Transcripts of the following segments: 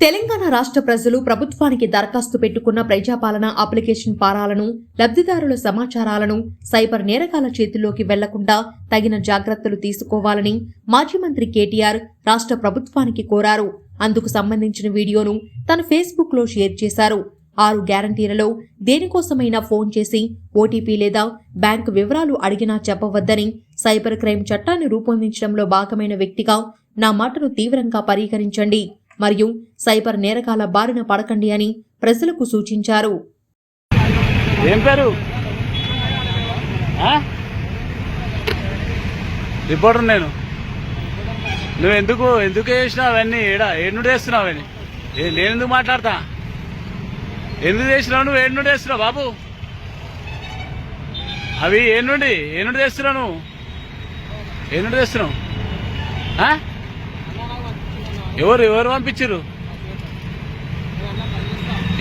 తెలంగాణ రాష్ట్ర ప్రజలు ప్రభుత్వానికి దరఖాస్తు పెట్టుకున్న ప్రజాపాలన అప్లికేషన్ పారాలను లబ్ధిదారుల సమాచారాలను సైబర్ నేరకాల చేతుల్లోకి వెళ్ళకుండా తగిన జాగ్రత్తలు తీసుకోవాలని మాజీ మంత్రి కేటీఆర్ రాష్ట్ర ప్రభుత్వానికి కోరారు. అందుకు సంబంధించిన వీడియోను తన ఫేస్బుక్లో షేర్ చేశారు. ఆరు గ్యారంటీలలో దేనికోసమైనా ఫోన్ చేసి ఓటీపీ లేదా బ్యాంకు వివరాలు అడిగినా చెప్పవద్దని సైబర్ క్రైమ్ చట్టాన్ని రూపొందించడంలో భాగమైన వ్యక్తిగా నా మాటను తీవ్రంగా పరిగణించండి. మరియు సైబర్ నేరకాల బారిన పడకండి అని ప్రజలకు సూచించారు. ఏం పేరు? ఆ? రిపోర్టర్ నేను. నువ్వు ఎందుకు ఎందుకు చేసినావు అవన్నీ? ఏడా ఏడు చేస్తున్నావు అవన్నీ? నేను ఎందుకు మాట్లాడతా? ఎందుకు చేసినావు నువ్వు? ఏడు నుండి వేస్తున్నావు బాబు? అవి ఏ నుండి ఏ నుండి నువ్వు? ఏ నుండి ఎవరు ఎవరు పంపించారు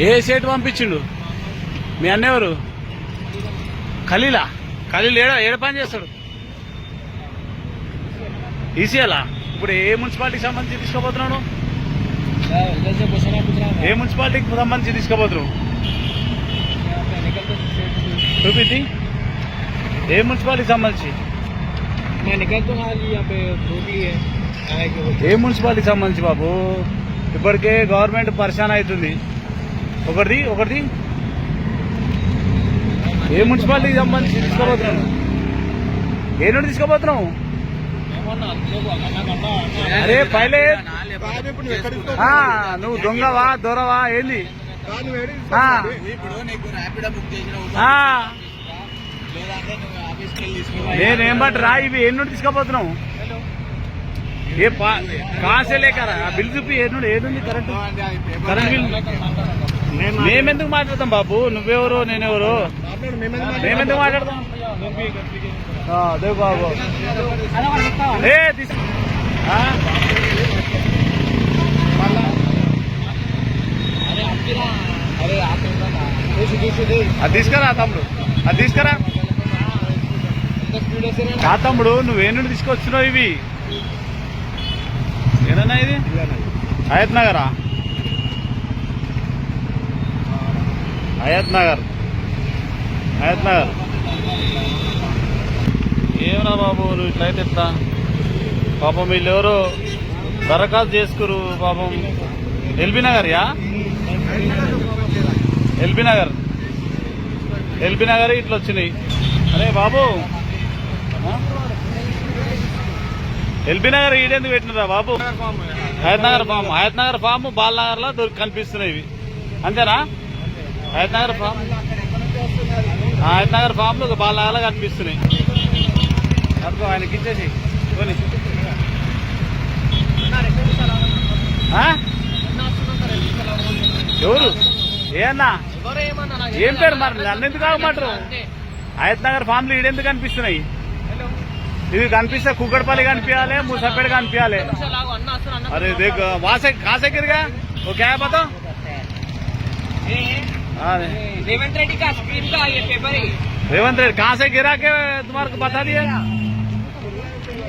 ఏ సేట్ పంపించిండు మీ అన్న ఎవరు? ఖలీలా? ఖలీలు ఏడా ఏడ పని చేస్తాడు? ఈసీఎలా ఇప్పుడు ఏ మున్సిపాలిటీకి సంబంధించి తీసుకోబోతున్నాడు ఏ మున్సిపాలిటీకి సంబంధించి తీసుకోబోతున్నావు చూపించి. ఏ మున్సిపాలిటీకి సంబంధించి? ఏ మున్సిపాలిటీకి సంబంధించి బాబు? ఇప్పటికే గవర్నమెంట్ పరిశాన్ అవుతుంది. ఒకటి ఒకటి ఏ మున్సిపాలిటీకి సంబంధించి తీసుకోబోతున్నావు ఏ నుండి తీసుకోబోతున్నావు అరే పైలే. నువ్వు దొంగవా దొరవా ఏంది? నేనేం బట్ రా ఇవి ఎన్ను నుండి తీసుకోపోతున్నావు? ఏ కాసేలే కదా బిల్ చూపి ఏడు నుండి ఏడుంది కరెంట్? కరెంట్ బిల్ మేమెందుకు మాట్లాడతాం బాబు? నువ్వెవరు నేనెవరు? మేమెందుకు మాట్లాడతాం? అదే బాబు. ఏ అది తీసుకురా తమ్ముడు. అది తీసుకురా. కాతమ్ముడు నువ్వే నుండి తీసుకొచ్చినావు ఇవి? ఏదన్నా ఇది? హయత్ నగరా? హయత్ నగర్. హయత్ నగర్. ఏమన్నా బాబు నువ్వు ఇట్లయితే ఇస్తా పాపం వీళ్ళెవరు దరఖాస్తు చేసుకురు పాపం. ఎల్బీ నగర్ యా ఎల్బీ నగర్. ఎల్బీ నగర్ ఇట్లా వచ్చినాయి. అరే బాబు ఎల్బీ నగర్ ఈడెందుకు పెట్టినరా బాబు? హయత్ నగర్ ఫామ్ హయత్ నగర్ ఫామ్ బాల్ నగర్లో దొరికి కనిపిస్తున్నాయి ఇవి. అంతేనా? హయత్ నగర్ ఫామ్. హయత్ నగర్ ఫామ్లో బాల్ నగర్లో కనిపిస్తున్నాయి. అనుకో ఆయనకి ఇచ్చేసి. కొని? ఎవరు? ఏ అన్నా? ఏం పేరు మరి? నన్ను ఎందుకు ఆగమంటారు? హయత్ నగర్ ఫామ్లో ఈడెందుకు కనిపిస్తున్నాయి? ఇది కనిపిస్తే కుక్కడపల్లి కనిపించాలి ముసపేట కనిపించాలి अरे देख वहाँ से कहाँ से गिर गया वो क्या है बताओ हाँ, रेवंत रेड्डी का स्क्रीन का ये पेपर है रेवंत रेड्डी कहाँ से गिरा के तुम्हारे को बता दिए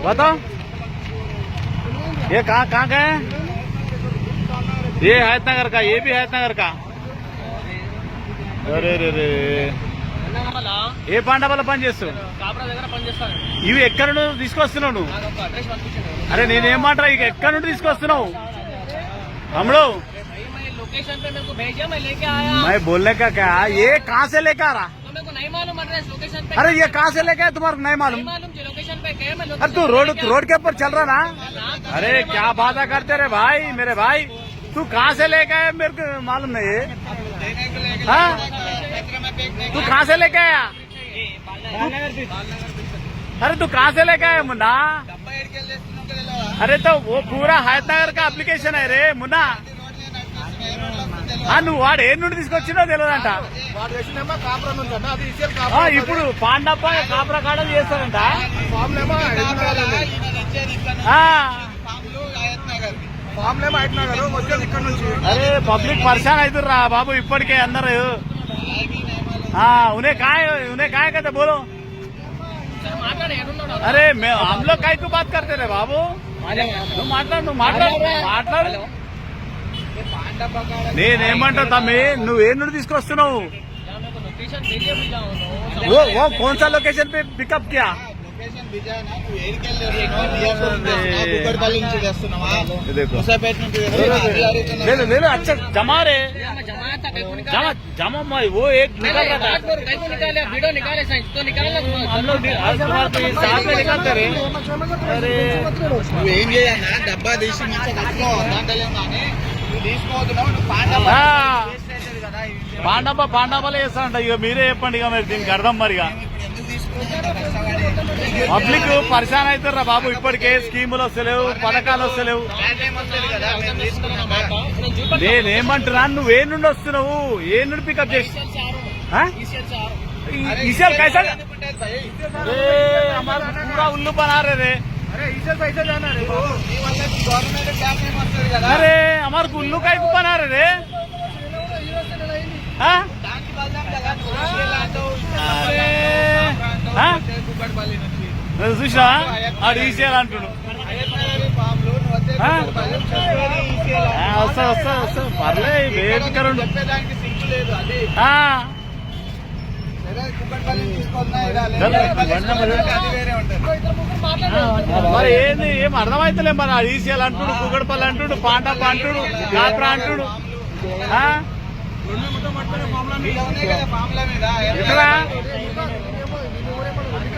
बताओ ये कहाँ कहाँ का है ये हैत नगर का ये भी हैत नगर का अरे रे रे ఏ పాండ వల్ల పని చేస్తావు కాపరా దగ్గర పనిచేస్తాను ఇవి ఎక్కడ నుండి తీసుకొస్తున్నావు నువ్వు నాకు ఒక అడ్రస్ పంపించండి అరే నేనేమంటారా ఇక ఎక్కడ నుండి తీసుకొస్తున్నావు తమ్ముడు भाई मैं लोकेशन पे मेरे को भेजा मैं लेके आया मैं बोलने का क्या ये कहाँ से लेकर आ रहा तो मेरे को नहीं मालूम एड्रेस लोकेशन पे अरे ये कहाँ से लेके आया तुम्हारे को नहीं नहीं मालूम मालूम जो लोकेशन पे गए मैं अरे तू रोड रोड के ऊपर चल रहा ना अरे क्या बात करते रे भाई मेरे भाई तू कहाँ से लेके आया मेरे को मालूम नहीं है हाँ? तू कहाँ से लेके आया अरे तू कहाँ से लेके आया मुन्ना अरे तो वो पूरा హైదనగర్ का అప్లికేషన్ है రే మున్నా ఆ, నువ్వు వాడు ఏ నుండి తీసుకొచ్చినో తెలియదంట వాడు వేసినేమో కాపురం నుంచి అంట అది ఇసేల్ ఆ, కాపురం ఇప్పుడు పాండప్ప కాపురా కాడలు చేస్తారంట ఫామ్ ఏమో హైదరాబాద్ ఉంది. ఆ, ఫామ్ ఏమో హైదరాబాద్ వచ్చేది ఇక్కడ నుంచి అరే పబ్లిక్ పరేషాన్ అవుతుర్రా బాబు ఇప్పటికే అందరు ఆ, उन्हें काय उन्हें काय कहते बोलो మాట్లాడే ఎక్కడున్నాడు अरे मैं हम लोग काय को बात करते रे बाबू నువ్వు మాట్లాడు నువ్వు మాట్లాడు మాట్లాడు पांडा पकाड़ा నేనేమంటా తమ్మి నువ్వు ఏ నుండి తీసుకొస్తున్నావు क्या मेरे को लोकेशन भेजे भी जाओ ना ఓ ఓ కోన్ సా లొకేషన్ పే పికప్ కియా లొకేషన్ విజయ్ నా నువ్వు ఏడికి వెళ్ళి కుక్కడపల్లి నుంచి తెస్తున్నావా ఇదేకో. ముసాపేట నుంచి తెస్తున్నావా? అది అడుగుతున్నా. లేదు లేదు అచ్చా జమా రే जमाया था कहीं को निकाला जमा जमा मैं वो एक निकल रहा था कहीं को निकाले वीडियो निकाले साइंस तो निकाला हम लोग आज तुम्हारे तो ये साथ में निकलते रहे अरे నువ్వు ఏం చేయాలన్నా డబ్బా తీసి మంచిగా కట్టుకో దాంట్లో ఏం కానీ నువ్వు తీసుకోవద్దున్నావు నువ్వు పాండవ ఆ. పాండవ పాండవలే చేస్తారంట ఇక మీరే చెప్పండి ఇక మరి దీనికి అర్థం మరిగా ఎందుకు తీసుకుంటున్నావు కష్టపడి పబ్లిక్ పరిశాన్ అవుతారా బాబు ఇప్పటికే స్కీములు వస్తలేవు పథకాలు వస్తలేవు బ్యాడ్ టైం వస్తుంది కదా మేము తీసుకున్నాం నేనేమంటున్నా నువ్వు ఏ నుండి వస్తున్నావు ఏ నుండి పికప్ చేసి ఆ? ఈ- ఈసారి కైసా ఏ, हमारा पूरा उल्लू बना रहे रे అరే ఈసారి పైసా జానా రే నీ వల్ల గవర్నమెంట్ బ్యాడ్ టైం వస్తుంది కదా अरे हमारे उल्लू का ही बना रहे रे हाँ? సరే, కుక్కడపల్లి బండి నెంబర్ తీసుకున్నా అది వేరే ఉంటుంది మరి ఏంది? ఏం అర్థమైతలే మరి ఆడు అంటుడు కుగడపల్లి అంటుడు పాండప్ప అంటుడు కాప్రా అంటుడు. ఎక్కడ?